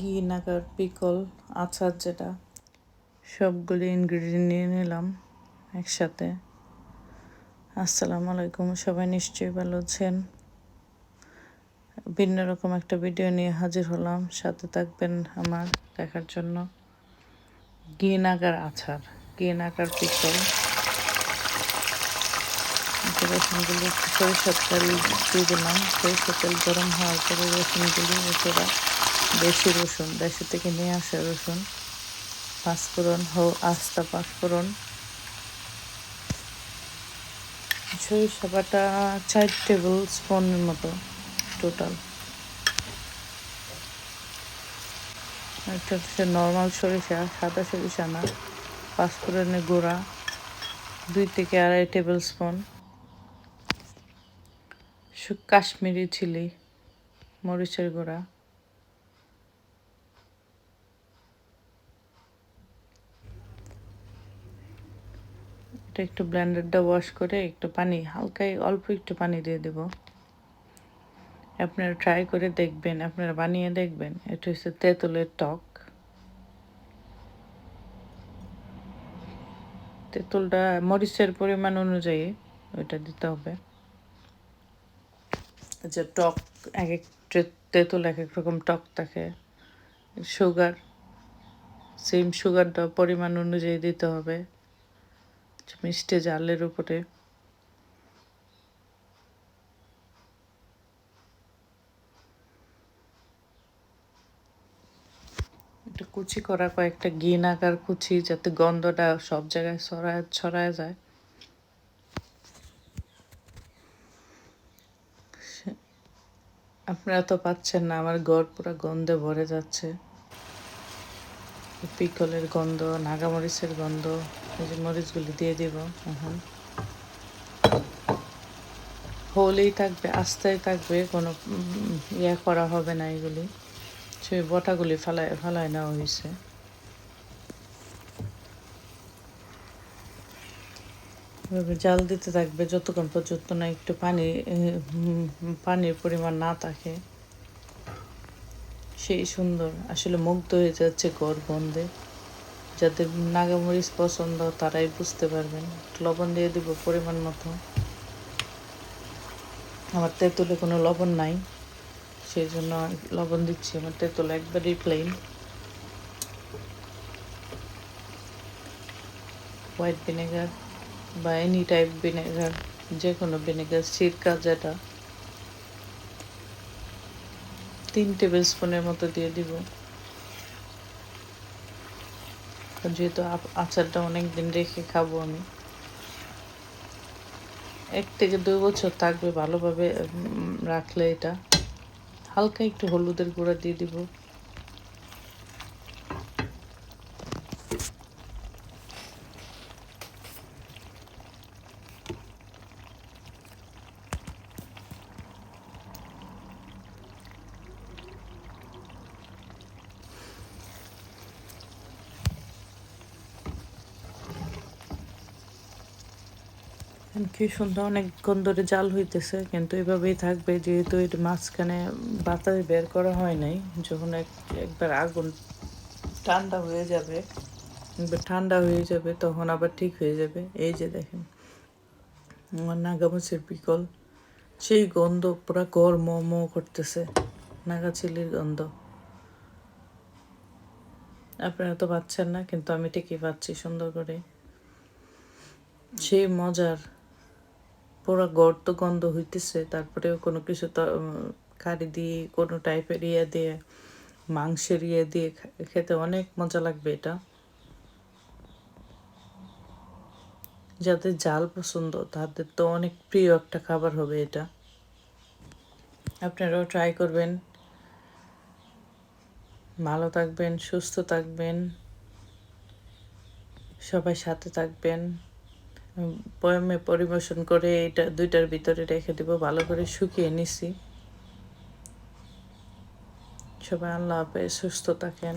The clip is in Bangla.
ঘি নাকার পিকল, আচার যেটা। সবগুলি ইনগ্রিডিয়েন্ট নিয়ে নিলাম একসাথে। আসসালামু আলাইকুম সবাই নিশ্চয়ই ভালো আছেন? ভিন্ন রকম একটা ভিডিও নিয়ে হাজির হলাম, সাথে থাকবেন আমার দেখার জন্য। ঘি নাগার আচার ঘি নাগার পিকল রসুনগুলো সরিষার তেল দিয়ে দিলাম। সরিষার তেল গরম হওয়ার পরে রসুনগুলি এছাড়া দেশি রসুন, দেশি থেকে নিয়ে আসা রসুন। পাঁচফোড়ন হো আস্তা পাঁচফোড়ন সরিষা বাটা চার টেবিল স্পুনের মতো টোটাল এটা হচ্ছে নর্মাল সরিষা, সাদা সরিষা না। পাঁচফোড়নের গুঁড়া, দুই থেকে আড়াই টেবিল স্পুন। কাশ্মীরি চিলি, মরিচের গুঁড়া। এটা একটু ব্লেন্ডারটা ওয়াশ করে একটু পানি, হালকাই অল্প একটু পানি দিয়ে দেব। আপনারা ট্রাই করে দেখবেন, আপনারা বানিয়ে দেখবেন। এটা হচ্ছে তেঁতুলের টক। তেঁতুলটা মরিচের পরিমাণ অনুযায়ী ওইটা দিতে হবে। যে টক, এক এক তেঁতুল এক এক রকম টক থাকে। সুগার সেম সুগারটা পরিমাণ অনুযায়ী দিতে হবে। মিষ্টি জালের উপরে। কুচি করা কয়েকটা গিন আকার কুচি যাতে গন্ধটা সব জায়গায় ছড়ায় ছড়ায় যায়। আপনারা তো পাচ্ছেন না, আমার গড় পুরো গন্ধে ভরে যাচ্ছে। পিকলের গন্ধ, নাগামরিচের গন্ধ। এই যে মরিচগুলি দিয়ে দিব, এখন। হলেই থাকবে আস্তেই থাকবে, কোনো ইয়ে করা হবে না এগুলি। সেই বটাগুলি ফেলায় ফেলায় নেওয়া হয়েছে। এভাবে জাল দিতে থাকবে, যতক্ষণ পর্যন্ত না একটু পানি পানির পরিমাণ না থাকে। সেই সুন্দর, আসলে মুগ্ধ হয়ে যাচ্ছে গড় গন্ধে। যাদের নাগামরিচ পছন্দ, তারাই বুঝতে পারবেন। লবণ দিয়ে দিব পরিমাণ মতো। আমার তেঁতুলে কোনো লবণ নাই সেই জন্য লবণ দিচ্ছি। আমার তেঁতুল একবারই প্লেন হোয়াইট ভিনেগার বা এনি টাইপ ভিনেগার যে কোনো ভিনেগার সিরকা যেটা। তিন টেবিল স্পুনের মতো দিয়ে দিব। যেহেতু আচারটা অনেক দিন রেখে খাব আমি। এক থেকে দুই বছর থাকবে ভালোভাবে রাখলে এটা। হালকা একটু হলুদের গুঁড়া দিয়ে দিব। কি সুন্দর অনেকক্ষণ ধরে জাল হইতেছে, কিন্তু এভাবেই থাকবে, যেহেতু এটা মাঝখানে বাতাস বের করা হয় নাই, যখন এক, একবার আগুন ঠান্ডা হয়ে যাবে, একবার ঠান্ডা হয়ে যাবে, তখন আবার ঠিক হয়ে যাবে। এই যে দেখেন, আমার নাগামুচির বিকল সেই গন্ধ পুরা গর মো করতেছে নাগা চিলির গন্ধ। আপনারা তো পাচ্ছেন না, কিন্তু আমি ঠিকই পাচ্ছি সুন্দর করে। সেই মজার পুরো গর্ত গন্ধ হইতেছে, তারপরেও কোনো কিছু কারি দিয়ে, কোনো টাইপের ইয়ে দিয়ে, মাংসের ইয়ে দিয়ে খেতে অনেক মজা লাগবে এটা। যাদের জাল পছন্দ, তাদের তো অনেক প্রিয় একটা খাবার হবে এটা। আপনারাও ট্রাই করবেন। ভালো থাকবেন, সুস্থ থাকবেন। সবাই সাথে থাকবেন। বয়ামে পরিবেশন করে এটা দুইটার ভিতরে রেখে দেব, ভালো করে শুকিয়ে নিছি। সবাই আল্লাহ হাফেজ, সুস্থ থাকেন।